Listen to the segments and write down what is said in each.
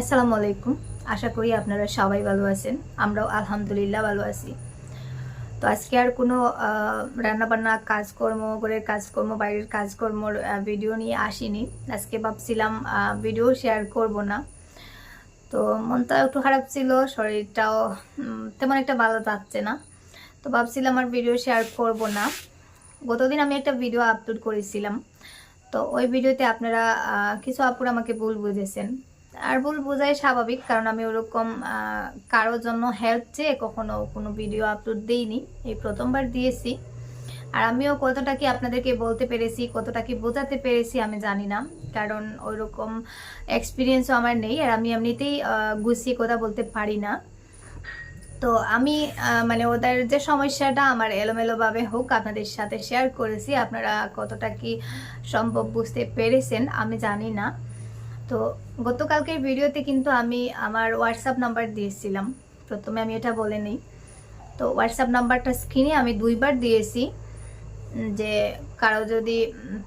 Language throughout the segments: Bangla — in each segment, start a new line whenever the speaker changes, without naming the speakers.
আসসালামু আলাইকুম আশা করি আপনারা সবাই ভালো আছেন। আমরাও আলহামদুলিল্লাহ ভালো আছি। তো আজকে আর কোনো রান্নাবান্না, কাজকর্ম, ঘরের কাজকর্ম, বাইরের কাজকর্মর ভিডিও নিয়ে আসিনি। আজকে ভাবছিলাম ভিডিও শেয়ার করব না। তো মনটা একটু খারাপ ছিল, শরীরটাও তেমন একটা ভালো যাচ্ছে না। তো ভাবছিলাম আর ভিডিও শেয়ার করব না। গতদিন আমি একটা ভিডিও আপলোড করেছিলাম। তো ওই ভিডিওতে আপনারা কিছু আপুর আমাকে ভুল বুঝেছেন। আর ভুল বোঝাই স্বাভাবিক, কারণ আমি ওরকম কারোর জন্য হেল্প চেয়ে কখনো কোনো ভিডিও আপলোড দিইনি। এই প্রথমবার দিয়েছি। আর আমিও কতটা কি আপনাদেরকে বলতে পেরেছি, কতটা কি বোঝাতে পেরেছি আমি জানি না, কারণ ওইরকম এক্সপিরিয়েন্সও আমার নেই, আর আমি এমনিতেই গুছিয়ে কথা বলতে পারি না। তো আমি মানে ওদের যে সমস্যাটা, আমার এলোমেলোভাবে হোক, আপনাদের সাথে শেয়ার করেছি, আপনারা কতটা কি সম্ভব বুঝতে পেরেছেন আমি জানি না। তো গতকালকের ভিডিওতে কিন্তু আমি আমার হোয়াটসঅ্যাপ নাম্বার দিয়েছিলাম। প্রথমে আমি এটা বলে নিই। তো হোয়াটসঅ্যাপ নাম্বারটা স্ক্রিনে আমি দুইবার দিয়েছি যে কারও যদি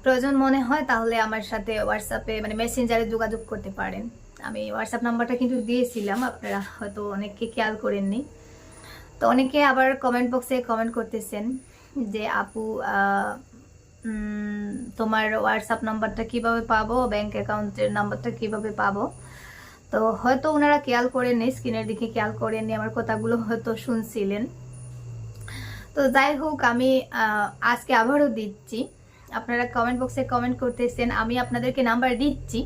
প্রয়োজন মনে হয় তাহলে আমার সাথে হোয়াটসঅ্যাপে মানে মেসেঞ্জারে যোগাযোগ করতে পারেন। আমি হোয়াটসঅ্যাপ নাম্বারটা কিন্তু দিয়েছিলাম, আপনারা হয়তো অনেককে খেয়াল করেননি। তো অনেকে আবার কমেন্ট বক্সে কমেন্ট করতেছেন যে, আপু তোমার হোয়াটসঅ্যাপ নাম্বারটা কীভাবে পাবো? ব্যাংক অ্যাকাউন্টের নাম্বারটা কীভাবে পাবো? তো হয়তো ওনারা খেয়াল করেননি, স্ক্রিনের দিকে খেয়াল করেননি, আমার কথাগুলো হয়তো শুনছিলেন। তো যাই হোক, আমি আজকে আবারও দিচ্ছি। আপনারা কমেন্ট বক্সে কমেন্ট করতেছেন, আমি আপনাদেরকে নাম্বার দিচ্ছি।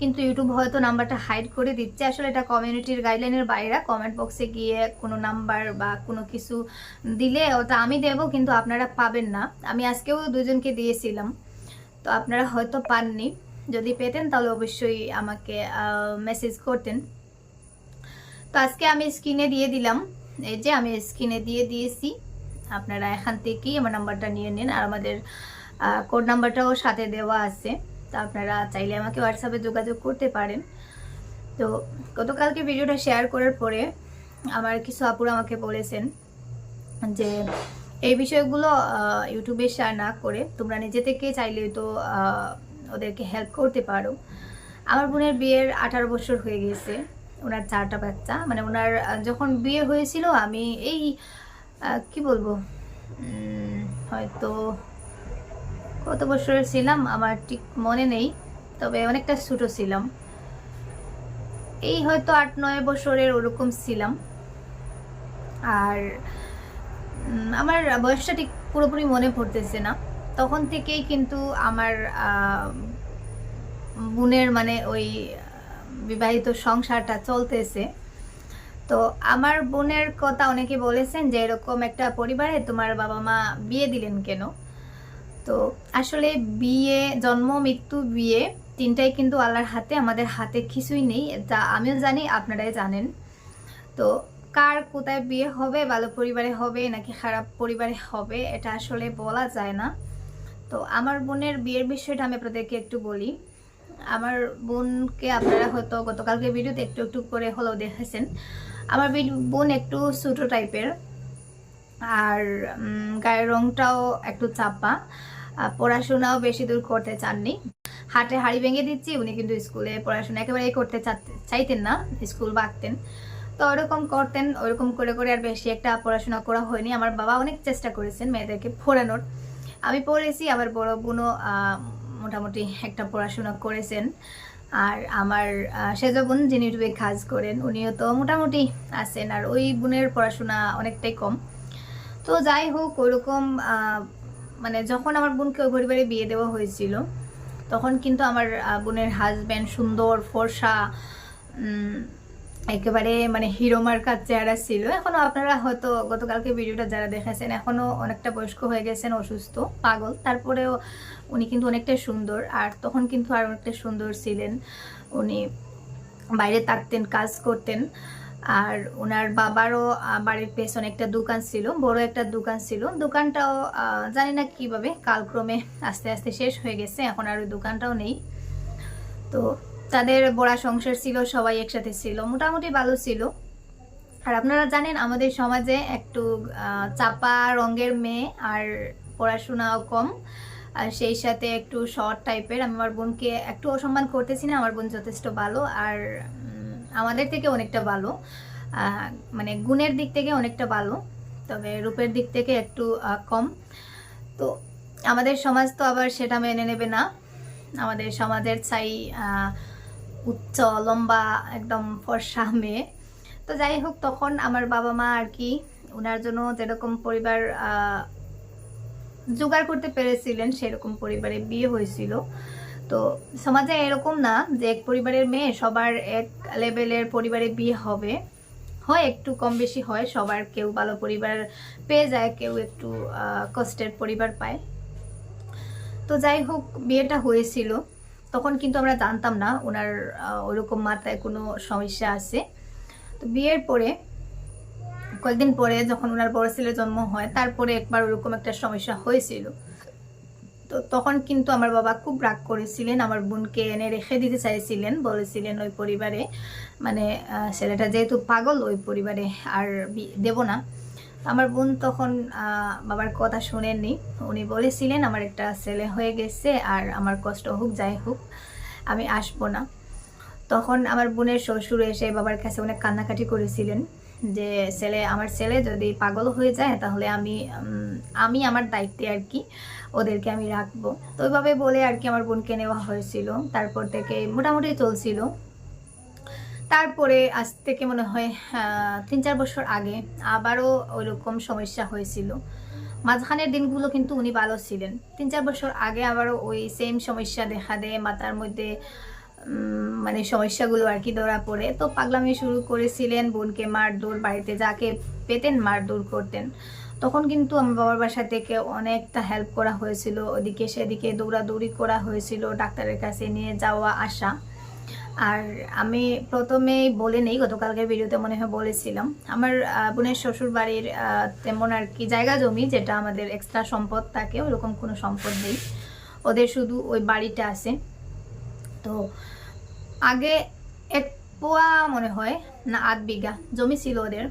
কিন্তু ইউটিউব হয়তো নাম্বারটা হাইড করে দিচ্ছে। আসলে এটা কমিউনিটির গাইডলাইনের বাইরে। কমেন্ট বক্সে গিয়ে কোনো নাম্বার বা কোনো কিছু দিলে ওটা আমি দেব, কিন্তু আপনারা পাবেন না। আমি আজকেও দুজনকে দিয়েছিলাম, তো আপনারা হয়তো পাননি। যদি পেতেন তাহলে অবশ্যই আমাকে মেসেজ করতেন। তো আজকে আমি স্ক্রিনে দিয়ে দিলাম। এই যে আমি স্ক্রিনে দিয়ে দিয়েছি। আপনারা এখান থেকেই আমার নাম্বারটা নিয়ে নিন। আর আমাদের কোড নাম্বারটাও সাথে দেওয়া আছে। তো আপনারা চাইলে আমাকে হোয়াটসঅ্যাপে যোগাযোগ করতে পারেন। তো গতকালকে ভিডিওটা শেয়ার করার পরে আমার কিছু আপুরা আমাকে বলেছেন যে, এই বিষয়গুলো ইউটিউবে শেয়ার না করে তোমরা নিজে থেকে চাইলে তো ওদেরকে হেল্প করতে পারো। আমার বোনের বিয়ের আঠারো বছর হয়ে গেছে, ওনার চারটা বাচ্চা। মানে ওনার যখন বিয়ে হয়েছিল আমি এই কি বলব? হয়তো কত বছরের ছিলাম, আমার ঠিক মনে নেই, তবে অনেকটা ছোটো ছিলাম। এই হয়তো আট, নয় বছরের ওরকম ছিলাম। আর আমার বয়সটা ঠিক পুরোপুরি মনে পড়তেছে না। তখন থেকেই কিন্তু আমার বোনের মানে ওই বিবাহিত সংসারটা চলতেছে। তো আমার বোনের কথা অনেকে বলেছেন যে, এরকম একটা পরিবারে তোমার বাবা মা বিয়ে দিলেন কেন? তো আসলে বিয়ে, জন্ম, মৃত্যু, বিয়ে তিনটাই কিন্তু আল্লাহর হাতে, আমাদের হাতে কিছুই নেই তা আমিও জানি, আপনারাই জানেন। তো কার কোথায় বিয়ে হবে, ভালো পরিবারে হবে, নাকি খারাপ পরিবারে হবে, এটা আসলে বলা যায় না। তো আমার বোনের বিয়ের বিষয়টা আমি আপনাদেরকে একটু বলি। আমার বোনকে আপনারা হয়তো গতকালকে ভিডিওতে একটু একটু করে হলেও দেখেছেন। আমার বোন একটু ছোটো টাইপের আর গায়ের রংটাও একটু চাপা। পড়াশোনাও বেশি দূর করতে চাননি। হাটে হাড়ি ভেঙে দিচ্ছি, উনি কিন্তু স্কুলে পড়াশোনা একেবারেই করতে চাইতেন না, স্কুল বাগতেন তো ওরকম করতেন, ওরকম করে করে আর বেশি একটা পড়াশোনা করা হয়নি। আমার বাবা অনেক চেষ্টা করেছেন মেয়েদেরকে পড়ানোর। আমি পড়েছি, আমার বড় বোনও মোটামুটি একটা পড়াশোনা করেছেন। আর আমার সেজ বোন যিনি ইউটিউবে কাজ করেন, উনিও তো মোটামুটি আছেন। আর ওই বোনের পড়াশোনা অনেকটাই কম। তো যাই হোক, ওরকম মানে যখন আমার বোনকে ওই পরিবারে বিয়ে দেওয়া হয়েছিল, তখন কিন্তু আমার বোনের হাজব্যান্ড সুন্দর, ফর্সা একেবারে মানে হিরো মার্কার চেহারা ছিল। এখনও আপনারা হয়তো গতকালকে ভিডিওটা যারা দেখেছেন, এখনও অনেকটা বয়স্ক হয়ে গেছেন, অসুস্থ, পাগল। তারপরেও উনি কিন্তু অনেকটাই সুন্দর, আর তখন কিন্তু আর অনেকটা সুন্দর ছিলেন। উনি বাইরে থাকতেন, কাজ করতেন। আর ওনার বাবারও বাড়ির পেছনে একটা দোকান ছিল, বড় একটা দোকান ছিল। দোকানটাও জানি না কীভাবে, কালক্রমে আস্তে আস্তে শেষ হয়ে গেছে, এখন আর ওই দোকানটাও নেই। তো তাদের বড়া সংসার ছিল, সবাই একসাথে ছিল, মোটামুটি ভালো ছিল। আর আপনারা জানেন, আমাদের সমাজে একটু চাপা রঙের মেয়ে আর পড়াশোনাও কম। আর সেই সাথে একটু শর্ট টাইপের। আমি আমার বোনকে একটু অসম্মান করতেছি না, আমার বোন যথেষ্ট ভালো। আর আমাদের থেকে অনেকটা ভালো মানে গুণের দিক থেকে অনেকটা ভালো, তবে রূপের দিক থেকে একটু কম। তো আমাদের সমাজ তো আবার সেটা মেনে নেবে না। আমাদের সমাজের চাই উচ্চ, লম্বা, একদম ফর্সা মেয়ে। তো যাই হোক, তখন আমার বাবা মা আর কি ওনার জন্য যেরকম পরিবার জোগাড় করতে পেরেছিলেন, সেরকম পরিবারে বিয়ে হয়েছিল। তো সমাজে এরকম না যে এক পরিবারের মেয়ে সবার এক লেভেলের পরিবারে বিয়ে হবে। হয় একটু কম বেশি হয়, সবার কেউ ভালো পরিবার পেয়ে যায়, কেউ একটু কষ্টের পরিবার পায়। তো যাই হোক, বিয়েটা হয়েছিল। তখন কিন্তু আমরা জানতাম না ওনার ওরকম মাথায় কোনো সমস্যা আছে। তো বিয়ের পরে, কয়েকদিন পরে যখন ওনার বড় ছেলের জন্ম হয়, তারপরে একবার ওরকম একটা সমস্যা হয়েছিল। তো তখন কিন্তু আমার বাবা খুব রাগ করেছিলেন, আমার বোনকে এনে রেখে দিতে চাইছিলেন, বলেছিলেন ওই পরিবারে মানে ছেলেটা যেহেতু পাগল, ওই পরিবারে আর দেব না। আমার বোন তখন বাবার কথা শুনেননি। উনি বলেছিলেন, আমার একটা ছেলে হয়ে গেছে আর আমার কষ্ট হোক, যাই হোক, আমি আসব না। তখন আমার বোনের শ্বশুর এসে বাবার কাছে অনেক কান্নাকাটি করেছিলেন যে, ছেলে, আমার ছেলে যদি পাগল হয়ে যায়, তাহলে আমি আমি আমার দায়িত্বে আর কি ওদেরকে আমি রাখব। তো ওইভাবে বলে আর কি আমার বোনকে নেওয়া হয়েছিল। তারপর থেকে মোটামুটি চলছিল। তারপরে আজ থেকে মনে হয় তিন চার বছর আগে আবারও ওইরকম সমস্যা হয়েছিল। মাঝখানের দিনগুলো কিন্তু উনি ভালো ছিলেন। তিন চার বছর আগে আবারও ওই সেম সমস্যা দেখা দেয়, মাথার মধ্যে মানে সমস্যাগুলো আর কি ধরা পড়ে। তো পাগলামি শুরু করেছিলেন বোনকে মারধর, বাড়িতে যাকে পেতেন মারধর করতেন। তখন কিন্তু আমার বাবার বাসা থেকে অনেকটা হেল্প করা হয়েছিল। ওদিকে সেদিকে দৌড়াদৌড়ি করা হয়েছিল ডাক্তারের কাছে নিয়ে যাওয়া, আসা। আর আমি প্রথমেই বলে নেই, গতকালকের ভিডিওতে মনে হয় বলেছিলাম। আমার বোনের শ্বশুর বাড়ির তেমন আর কি জায়গা জমি যেটা আমাদের এক্সট্রা সম্পদ থাকে, ওরকম কোনো সম্পদ নেই। ওদের শুধু ওই বাড়িটা আছে। তো আগে এক পোয়া মনে হয়, না আধ বিঘা জমি ছিল ওদের।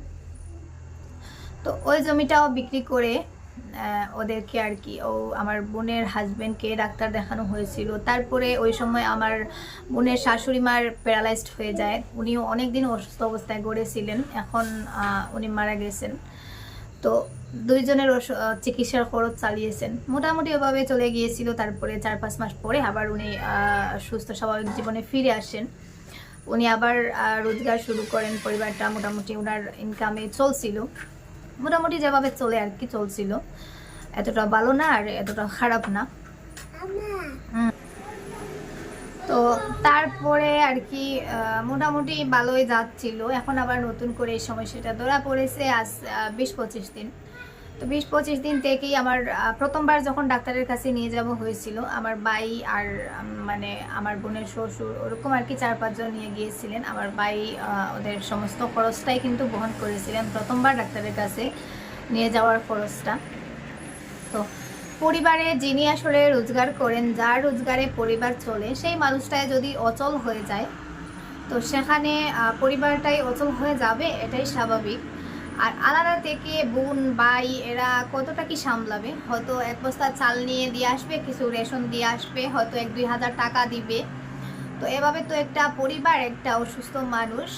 তো ওই জমিটাও বিক্রি করে ওদেরকে আর কি, ও আমার বোনের হাজব্যান্ডকে ডাক্তার দেখানো হয়েছিল। তারপরে ওই সময় আমার বোনের শাশুড়ি মার প্যারালাইজড হয়ে যায়। উনিও অনেক দিন অসুস্থ অবস্থায় গড়েছিলেন। এখন উনি মারা গেছেন। তো দুইজনের চিকিৎসার খরচ চালিয়েছেন। মোটামুটি ওভাবে চলে গিয়েছিল। তারপরে চার পাঁচ মাস পরে আবার উনি সুস্থ, স্বাভাবিক জীবনে ফিরে আসেন। উনি আবার রোজগার শুরু করেন। পরিবারটা মোটামুটি ওনার ইনকামে চলছিল। মোটামুটি যেভাবে চলে আর কি চলছিল। এতটা ভালো না আর এতটা খারাপ না। তো তারপরে আর কি মোটামুটি ভালোই যাচ্ছিল। এখন আবার নতুন করে এই সমস্যাটা ধরা পড়েছে আজ বিশ পঁচিশ দিন। তো বিশ পঁচিশ দিন থেকেই আমার প্রথমবার যখন ডাক্তারের কাছে নিয়ে যাব হয়েছিল আমার ভাই আর মানে আমার বোনের শ্বশুর ওরকম আর কি চার পাঁচজন নিয়ে গিয়েছিলেন। আমার আহ, ওদের সমস্ত খরচটাই কিন্তু বহন করেছিলেন প্রথমবার ডাক্তারের কাছে নিয়ে যাওয়ার খরচটা। তো পরিবারে যিনি আসলে রোজগার করেন যার রোজগারে পরিবার চলে সেই মানুষটাই যদি অচল হয়ে যায় তো সেখানে পরিবারটাই অচল হয়ে যাবে এটাই স্বাভাবিক। আর আলাদা থেকে বোন, ভাই, এরা কতটা কি সামলাবে? হয়তো এক বস্তা চাল নিয়ে দিয়ে আসবে, কিছু রেশন দিয়ে আসবে, হয়তো এক দুই হাজার টাকা দিবে। তো এভাবে তো একটা পরিবার, একটা অসুস্থ মানুষ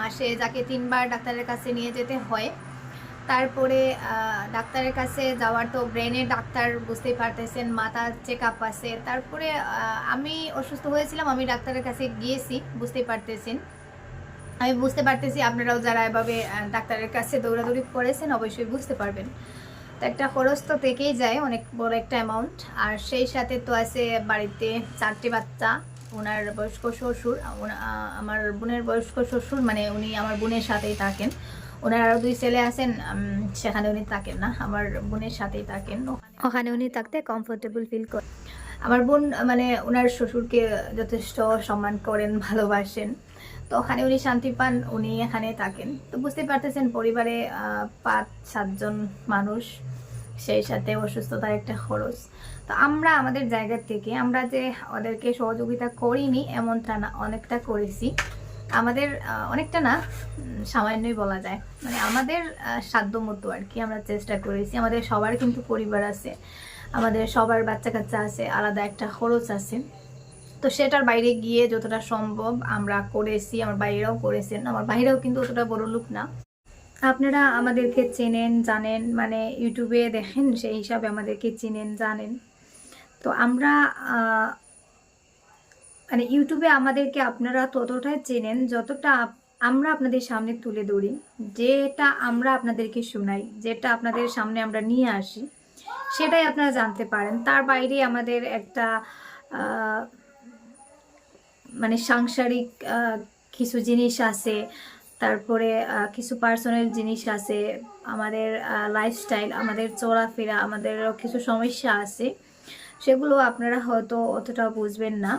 মাসে যাকে তিনবার ডাক্তারের কাছে নিয়ে যেতে হয়। তারপরে ডাক্তারের কাছে যাওয়ার তো ব্রেনের ডাক্তার বুঝতেই পারতেছেন, মাথা চেক আপ আছে। তারপরে আমি অসুস্থ হয়েছিলাম, আমি ডাক্তারের কাছে গিয়েছি, বুঝতেই পারতেছেন। আমি বুঝতে পারতেছি আপনারাও যারা এভাবে ডাক্তারের কাছে দৌড়াদৌড়ি করেছেন, অবশ্যই বুঝতে পারবেন। তো একটা খরচ তো থেকেই যায়, অনেক বড় একটা অ্যামাউন্ট আর সেই সাথে তো আছে বাড়িতে চারটে বাচ্চা, ওনার বয়স্ক শ্বশুর আমার বোনের বয়স্ক শ্বশুর মানে উনি আমার বোনের সাথেই থাকেন। ওনার আরও দুই ছেলে আছেন সেখানে উনি থাকেন না, আমার বোনের সাথেই থাকেন। ওখানে- উনি থাকতে কমফোর্টেবল ফিল করেন। আমার বোন মানে ওনার শ্বশুরকে যথেষ্ট সম্মান করেন, ভালোবাসেন। তো ওখানে উনি শান্তি পান, উনি এখানে থাকেন। তো বুঝতে পারতেছেন পরিবারে পাঁচ, সাতজন মানুষ, সেই সাথে অসুস্থতার একটা খরচ। তো আমরা আমাদের জায়গা থেকে, আমরা যে ওদেরকে সহযোগিতা করিনি, এমনটা না, অনেকটা করেছি। আমাদের অনেকটা না সামান্যই বলা যায়। মানে আমাদের সাধ্য মতো আর কি আমরা চেষ্টা করেছি। আমাদের সবার কিন্তু পরিবার আছে, আমাদের সবার বাচ্চা কাচ্চা আছে, আলাদা একটা খরচ আছে। তো সেটার বাইরে গিয়ে যতটা সম্ভব আমরা করেছি, আমার বাইরেও করেছেন, আমার বাইরেও কিন্তু অতটা বড় লোক না। আপনারা আমাদেরকে চেনেন, জানেন মানে ইউটিউবে দেখেন, সেই হিসাবে আমাদেরকে চেনেন, জানেন। তো আমরা মানে ইউটিউবে আমাদেরকে আপনারা ততটাই চেনেন যতটা আমরা আপনাদের সামনে তুলে ধরি, যেটা আমরা আপনাদেরকে শোনাই, যেটা আপনাদের সামনে আমরা নিয়ে আসি, সেটাই আপনারা জানতে পারেন। তার বাইরে আমাদের একটা মানে সাংসারিক কিছু জিনিস আছে, তারপরে কিছু পার্সোনাল জিনিস আছে, আমাদের লাইফস্টাইল আমাদের চলাফেরা আমাদের কিছু সমস্যা আছে, সেগুলো আপনারা হয়তো অতটা বুঝবেন না।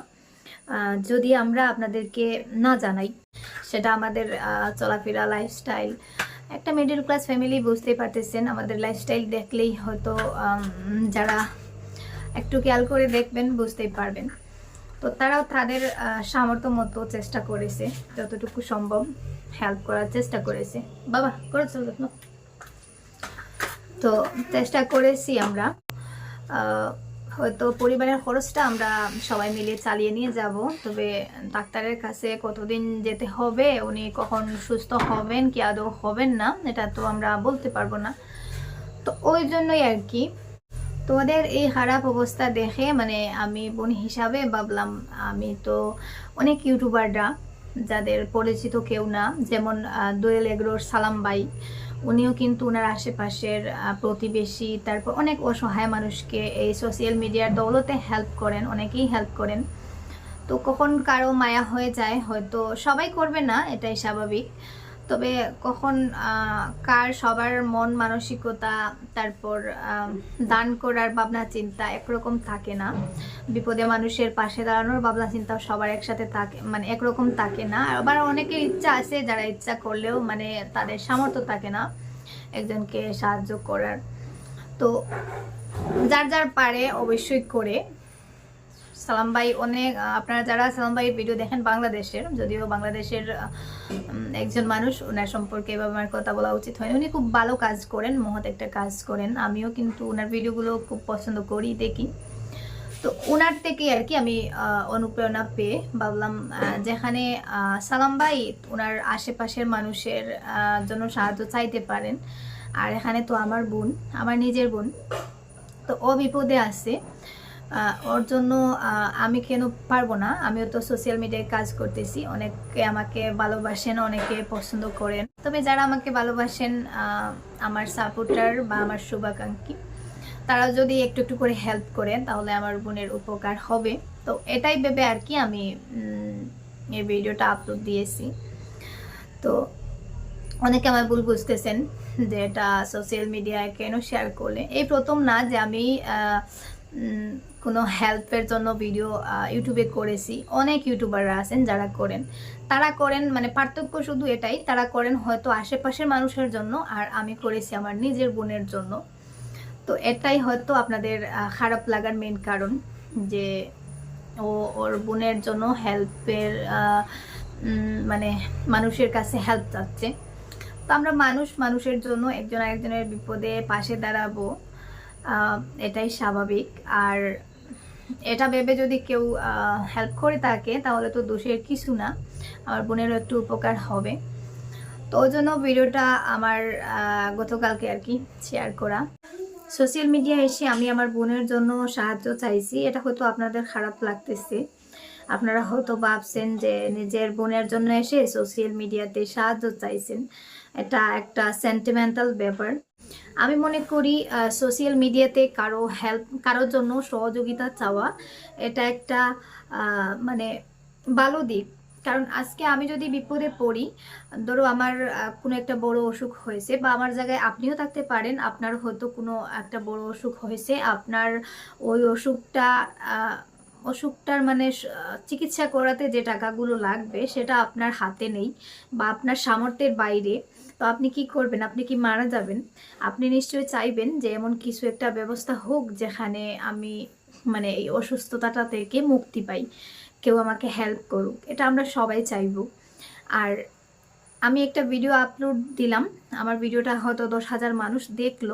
যদি আমরা আপনাদেরকে না জানাই, সেটা আমাদের চলাফেরা লাইফস্টাইল একটা মিডল ক্লাস ফ্যামিলি বুঝতেই পারতেছেন, আমাদের লাইফস্টাইল দেখলেই হয়তো যারা একটু খেয়াল করে দেখবেন, বুঝতেই পারবেন। তো তারাও তাদের সামর্থ্য মতো চেষ্টা করেছে, যতটুকু সম্ভব হেল্প করার চেষ্টা করেছে। বাবা করেছ যত্ন তো চেষ্টা করেছি আমরা। হয়তো পরিবারের খরচটা আমরা সবাই মিলে চালিয়ে নিয়ে যাব, তবে ডাক্তারের কাছে কতদিন যেতে হবে, উনি কখন সুস্থ হবেন, কি আদৌ হবেন না, এটা তো আমরা বলতে পারব না। তো ওই জন্যই আর কি তোমাদের এই খারাপ অবস্থা দেখে মানে আমি বোন হিসাবে ভাবলাম, আমি তো অনেক ইউটিউবাররা যাদের পরিচিত কেউ না, যেমন দোয়েল এগ্রোর সালাম বাই উনিও কিন্তু ওনার আশেপাশের প্রতিবেশী, তারপর অনেক অসহায় মানুষকে এই সোশ্যাল মিডিয়ার দৌলতে হেল্প করেন, অনেকেই হেল্প করেন। তো কখন কারও মায়া হয়ে যায়, হয়তো সবাই করবে না, এটাই স্বাভাবিক। তবে কখন কার সবার মন মানসিকতা, তারপর দান করার ভাবনা, চিন্তা একরকম থাকে না। বিপদে মানুষের পাশে দাঁড়ানোর ভাবনা চিন্তা সবার একসাথে থাকে মানে একরকম থাকে না। আবার অনেকের ইচ্ছা আছে, যারা ইচ্ছা করলেও মানে তাদের সামর্থ্য থাকে না একজনকে সাহায্য করার। তো যার যার পারে অবশ্যই করে। সালাম ভাই অনেক আপনারা যারা সালাম ভাইয়ের ভিডিও দেখেন বাংলাদেশের, যদিও বাংলাদেশের একজন মানুষ, ওনার সম্পর্কে এভাবে আমার কথা বলা উচিত হয়নি। উনি খুব ভালো কাজ করেন, মহৎ একটা কাজ করেন। আমিও কিন্তু ওনার ভিডিওগুলো খুব পছন্দ করি, দেখি। তো ওনার থেকে আর কি আমি অনুপ্রেরণা পেয়ে ভাবলাম যেখানে সালাম ভাই ওনার আশেপাশের মানুষের জন্য সাহায্য চাইতে পারেন। আর এখানে তো আমার বোন, আমার নিজের বোন। তো ও বিপদে আছে। ওর জন্য আমি কেন পারব না? আমিও তো সোশ্যাল মিডিয়ায় কাজ করতেছি। অনেকে আমাকে ভালোবাসেন, অনেকে পছন্দ করেন। তবে যারা আমাকে ভালোবাসেন আমার সাপোর্টার বা আমার শুভাকাঙ্ক্ষী, তারা যদি একটু একটু করে হেল্প করেন, তাহলে আমার বোনের উপকার হবে। তো এটাই ভেবে আর কি আমি এই ভিডিওটা আপলোড দিয়েছি। তো অনেকে আমার ভুল বুঝতেছেন যে এটা সোশ্যাল মিডিয়ায় কেন শেয়ার করলে। এই প্রথম না যে আমি কোনো হেল্পের জন্য ভিডিও ইউটিউবে করেছি। অনেক ইউটিউবাররা আছেন যারা করেন। তারা করেন মানে পার্থক্য শুধু এটাই, তারা করেন হয়তো আশেপাশের মানুষের জন্য আর আমি করেছি আমার নিজের বোনের জন্য। তো এটাই হয়তো আপনাদের খারাপ লাগার মেন কারণ যে ও ওর বোনের জন্য হেল্পের মানে মানুষের কাছে হেল্প চাচ্ছে। তো আমরা মানুষ, মানুষের জন্য একজন আরেকজনের বিপদে পাশে দাঁড়াবো এটাই স্বাভাবিক। আর এটা ভেবে যদি কেউ হেল্প করে থাকে তাহলে তো দোষের কিছু না। আমার বোনেরও একটু উপকার হবে। তো ওই জন্য ভিডিওটা আমার গতকালকে আর কি শেয়ার করা। সোশ্যাল মিডিয়া এসে আমি আমার বোনের জন্য সাহায্য চাইছি। এটা হয়তো আপনাদের খারাপ লাগতেছে। আপনারা হয়তো ভাবছেন যে নিজের বোনের জন্য এসে সোশ্যাল মিডিয়াতে সাহায্য চাইছেন। এটা একটা সেন্টিমেন্টাল ব্যাপার। আমি মনে করি সোশ্যাল মিডিয়াতে কারও হেল্প কারোর জন্য সহযোগিতা চাওয়া, এটা একটা মানে ভালো দিক। কারণ আজকে আমি যদি বিপদে পড়ি, ধরো আমার কোনো একটা বড় অসুখ হয়েছে বা আমার জায়গায় আপনিও থাকতে পারেন, আপনার হয়তো কোনো একটা বড় অসুখ হয়েছে, আপনার ওই অসুখটা অসুখটার মানে চিকিৎসা করাতে যে টাকাগুলো লাগবে, সেটা আপনার হাতে নেই বা আপনার সামর্থ্যের বাইরে। তো আপনি কি করবেন? আপনি কি মারা যাবেন? আপনি নিশ্চয়ই চাইবেন যে এমন কিছু একটা ব্যবস্থা হোক যেখানে আমি মানে এই অসুস্থতাটা থেকে মুক্তি পাই। কেউ আমাকে হেল্প করুক, এটা আমরা সবাই চাইব। আর আমি একটা ভিডিও আপলোড দিলাম। আমার ভিডিওটা হয়তো দশ হাজার মানুষ দেখল।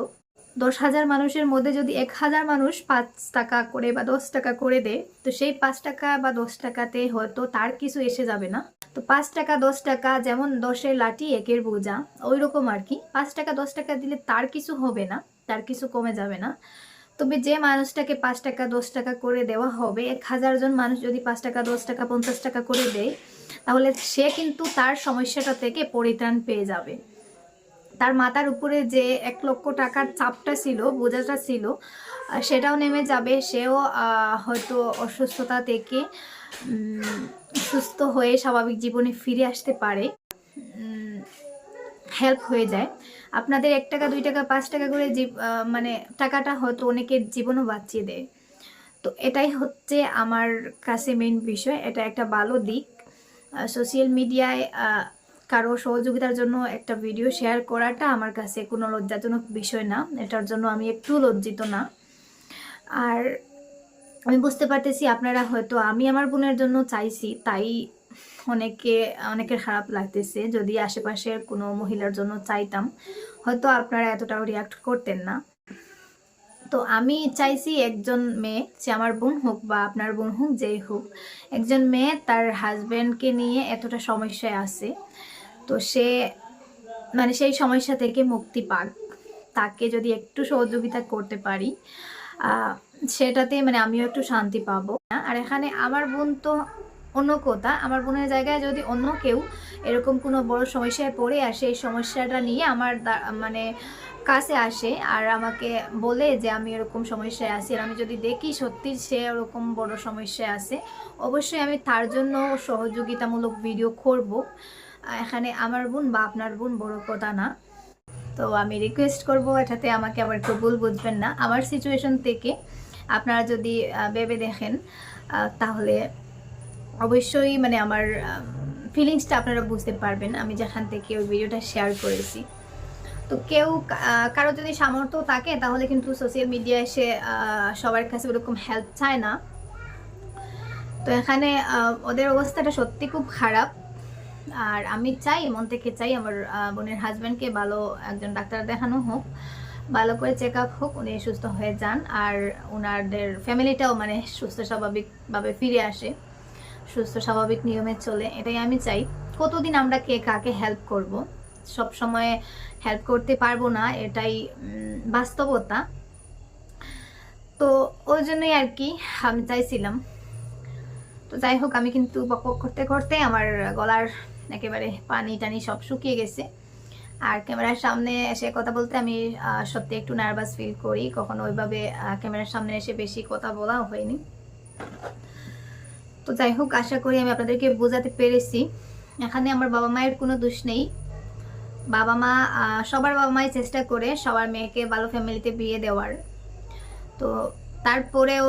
দশ হাজার মানুষের মধ্যে যদি এক হাজার মানুষ পাঁচ টাকা করে বা দশ টাকা করে দেয়, তো সেই পাঁচ টাকা বা দশ টাকাতে হয়তো তার কিছু এসে যাবে না। তো পাঁচ টাকা, দশ টাকা যেমন দশের লাঠি একের বোঝা ওই রকম আর কি। পাঁচ টাকা, দশ টাকা দিলে তার কিছু হবে না, তার কিছু কমে যাবে না। তবে যে মানুষটাকে পাঁচ টাকা, দশ টাকা করে দেওয়া হবে, এক হাজার জন মানুষ যদি পাঁচ টাকা, দশ টাকা, পঞ্চাশ টাকা করে দেয়, তাহলে সে কিন্তু তার সমস্যাটা থেকে পরিত্রাণ পেয়ে যাবে। তার মাথার উপরে যে এক লক্ষ টাকার চাপটা ছিল, বোঝাটা ছিল সেটাও নেমে যাবে। সেও হয়তো অসুস্থতা থেকে সুস্থ হয়ে স্বাভাবিক জীবনে ফিরে আসতে পারে হেল্প হয়ে যায়। আপনাদের এক টাকা, দুই টাকা, পাঁচ টাকা করে মানে টাকাটা হয়তো অনেকের জীবনও বাঁচিয়ে দেয়। তো এটাই হচ্ছে আমার কাছে মেইন বিষয়। এটা একটা ভালো দিক। সোশ্যাল মিডিয়ায় কারও সহযোগিতার জন্য একটা ভিডিও শেয়ার করাটা আমার কাছে কোনো লজ্জাজনক বিষয় না। এটার জন্য আমি একটু লজ্জিত না। আর আমি বুঝতে পারতেছি আপনারা হয়তো, আমি আমার বোনের জন্য চাইছি, তাই অনেকে, অনেকের খারাপ লাগতেছে। যদি আশেপাশের কোনো মহিলার জন্য চাইতাম, হয়তো আপনারা এতটাও রিয়াক্ট করতেন না। তো আমি চাইছি একজন মেয়ে, সে আমার বোন হোক বা আপনার বোন হোক, যেই হোক, একজন মেয়ে তার হাজব্যান্ডকে নিয়ে এতটা সমস্যায় আছে। তো সে মানে সেই সমস্যা থেকে মুক্তি পাক। তাকে যদি একটু সহযোগিতা করতে পারি সেটাতে মানে আমিও একটু শান্তি পাবো। আর এখানে আমার বোন তো অন্য কথা আমার বোনের জায়গায় যদি অন্য কেউ এরকম কোনো বড় সমস্যায় পড়ে আসে এই সমস্যাটা নিয়ে আমার মানে কাছে আসে আর আমাকে বলে যে আমি এরকম সমস্যায় আছি আর আমি যদি দেখি সত্যি সে ওরকম বড় সমস্যায় আছে, অবশ্যই আমি তার জন্য সহযোগিতামূলক ভিডিও করব। এখানে আমার বোন বা আপনার বোন বড় কথা না। তো আমি রিকোয়েস্ট করব এটাতে আমাকে আবার একটু ভুল বুঝবেন না। আমার সিচুয়েশন থেকে আপনারা যদি ভেবে দেখেন তাহলে অবশ্যই মানে আমার ফিলিংসটা আপনারা বুঝতে পারবেন। আমি যেখান থেকে ওই ভিডিওটা শেয়ার করেছি। তো কেউ কারও যদি সামর্থ্য থাকে, তাহলে কিন্তু সোশ্যাল মিডিয়ায় এসে সবার কাছে ওরকম হেল্প চায় না। তো এখানে ওদের অবস্থাটা সত্যি খুব খারাপ। আর আমি চাই, মন থেকে চাই আমার বোনের হাজব্যান্ডকে ভালো একজন ডাক্তার দেখানো হোক, ভালো করে চেক আপ হোক, উনি সুস্থ হয়ে যান আর ওনাদের ফ্যামিলিটাও মানে সুস্থ স্বাভাবিকভাবে ফিরে আসে, সুস্থ স্বাভাবিক নিয়মে চলে, এটাই আমি চাই। কতদিন আমরা কে কাকে হেল্প করব? সব সময় হেল্প করতে পারব না, এটাই বাস্তবতা। তো ওই জন্যই আর কি আমি চাইছিলাম। তো যাই হোক, আমি কিন্তু বক করতে করতে আমার গলার একেবারে পানি টানি সব শুকিয়ে গেছে। আর ক্যামেরার সামনে এসে কথা বলতে আমি সত্যি একটু নার্ভাস ফিল করি। কখনো ওইভাবে ক্যামেরার সামনে এসে বেশি কথা বলাও হয়নি। তো যাই হোক, আশা করি আমি আপনাদেরকে বোঝাতে পেরেছি। এখানে আমার বাবা মায়ের কোনো দোষ নেই। বাবা মা সবার বাবা মাই চেষ্টা করে সবার মেয়েকে ভালো ফ্যামিলিতে বিয়ে দেওয়ার। তো তারপরেও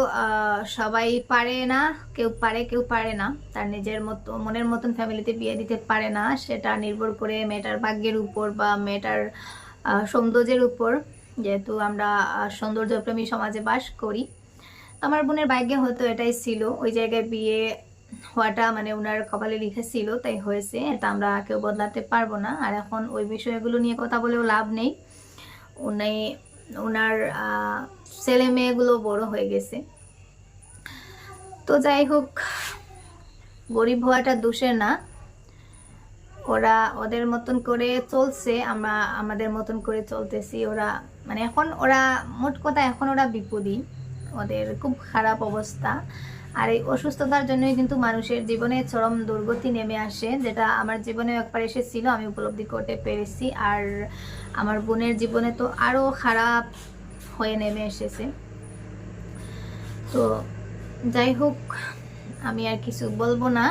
সবাই পারে না, কেউ পারে কেউ পারে না। তার নিজের মতো, মনের মতন ফ্যামিলিতে বিয়ে দিতে পারে না, সেটা নির্ভর করে মেয়েটার ভাগ্যের উপর বা মেয়েটার সৌন্দর্যের উপর। যেহেতু আমরা সৌন্দর্যপ্রেমী সমাজে বাস করি। আমার বোনের ভাগ্যে হয়তো এটাই ছিল। ওই জায়গায় বিয়ে হওয়াটা মানে ওনার কপালে লিখে ছিল, তাই হয়েছে। এটা আমরা কেউ বদলাতে পারব না। আর এখন ওই বিষয়গুলো নিয়ে কথা বলেও লাভ নেই। উনি ওনার ছেলে মেয়েগুলো বড় হয়ে গেছে। তো যাই হোক, গরিব হওয়াটা দোষে না। ওরা ওদের মতন করে চলছে, আমরা আমাদের মতন করে চলতেছি। ওরা মানে এখন ওরা, মোট কথা এখন ওরা বিপদী। ওদের খুব খারাপ অবস্থা। আর এই অসুস্থতার জন্যই কিন্তু মানুষের জীবনে চরম দুর্গতি নেমে আসে, যেটা আমার জীবনে একবার এসেছিল। আমি উপলব্ধি করতে পেরেছি। আর আমার বোনের জীবনে তো আরও খারাপ হয়ে নেমে এসেছে। তো যাই হোক, আমি আর কিছু বলব না।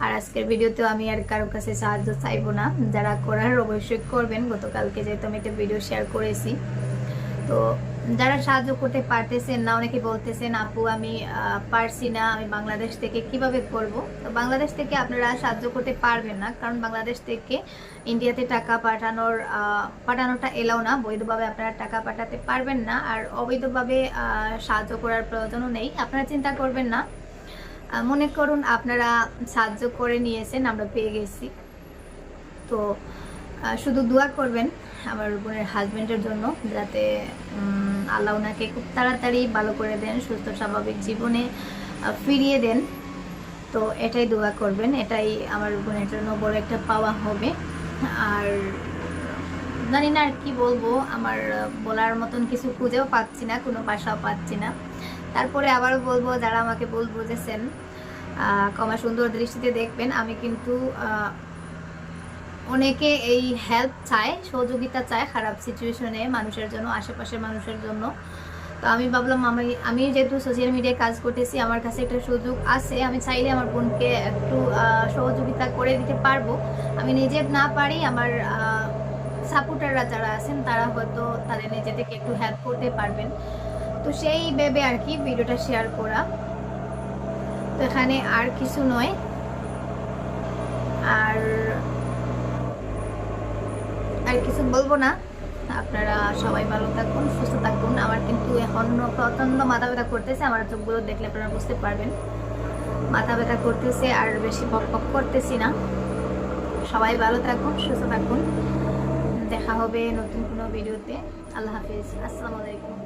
আর আজকের ভিডিওতেও আমি আর কারও কাছে সাহায্য চাইব না। যারা করার অবশ্যই করবেন। গতকালকে যেহেতু আমি একটা ভিডিও শেয়ার করেছি। তো যারা সাহায্য করতে পারতেছেন না, অনেকে বলতেছেন, আপু, আমি পারছি না, আমি বাংলাদেশ থেকে কীভাবে করব? তো বাংলাদেশ থেকে আপনারা সাহায্য করতে পারবেন না, কারণ বাংলাদেশ থেকে ইন্ডিয়াতে টাকা পাঠানোর পাঠানোটা এলাও না। বৈধভাবে আপনারা টাকা পাঠাতে পারবেন না, আর অবৈধভাবে সাহায্য করার প্রয়োজনও নেই। আপনারা চিন্তা করবেন না। মনে করুন আপনারা সাহায্য করে নিয়েছেন, আমরা পেয়ে গেছি। তো শুধু দোয়া করবেন আমার বোনের হাজবেন্ডের জন্য, যাতে আল্লাহ ওনাকে খুব তাড়াতাড়ি ভালো করে দেন, সুস্থ স্বাভাবিক জীবনে ফিরিয়ে দেন। তো এটাই দোয়া করবেন, এটাই আমার বোনের জন্য বড় একটা পাওয়া হবে। আর জানি না আর কি বলব, আমার বলার মতন কিছু খুঁজেও পাচ্ছি না, কোনো ভাষাও পাচ্ছি না। তারপরে আবারও বলব, যারা আমাকে ভুল বুঝেছেন ক্ষমা সুন্দর দৃষ্টিতে দেখবেন। আমি কিন্তু অনেকে এই হেল্প চায়, সহযোগিতা চায় খারাপ সিচুয়েশনে মানুষের জন্য, আশেপাশের মানুষের জন্য। তো আমি ভাবলাম, আমি আমি যেহেতু সোশ্যাল মিডিয়ায় কাজ করতেছি, আমার কাছে একটা সুযোগ আছে। আমি চাইলে আমার বোনকে একটু সহযোগিতা করে দিতে পারব। আমি নিজে না পারি, আমার সাপোর্টাররা যারা আছেন, তারা হয়তো তাদের নিজে থেকে একটু হেল্প করতে পারবেন। তো সেই ভেবে আর কি ভিডিওটা শেয়ার করা। তো এখানে আর কিছু নয়। আর আর কিছু বলব না। আপনারা সবাই ভালো থাকুন, সুস্থ থাকুন। আমার কিন্তু এখন প্রচণ্ড মাথা ব্যথা করতেছে। আমার চোখগুলো দেখলে আপনারা বুঝতে পারবেন। মাথা ব্যথা করতেছে আর বেশি পক পক করতেছি না। সবাই ভালো থাকুন, সুস্থ থাকুন। দেখা হবে নতুন কোনো ভিডিওতে। আল্লাহ হাফিজ। আসসালামু আলাইকুম।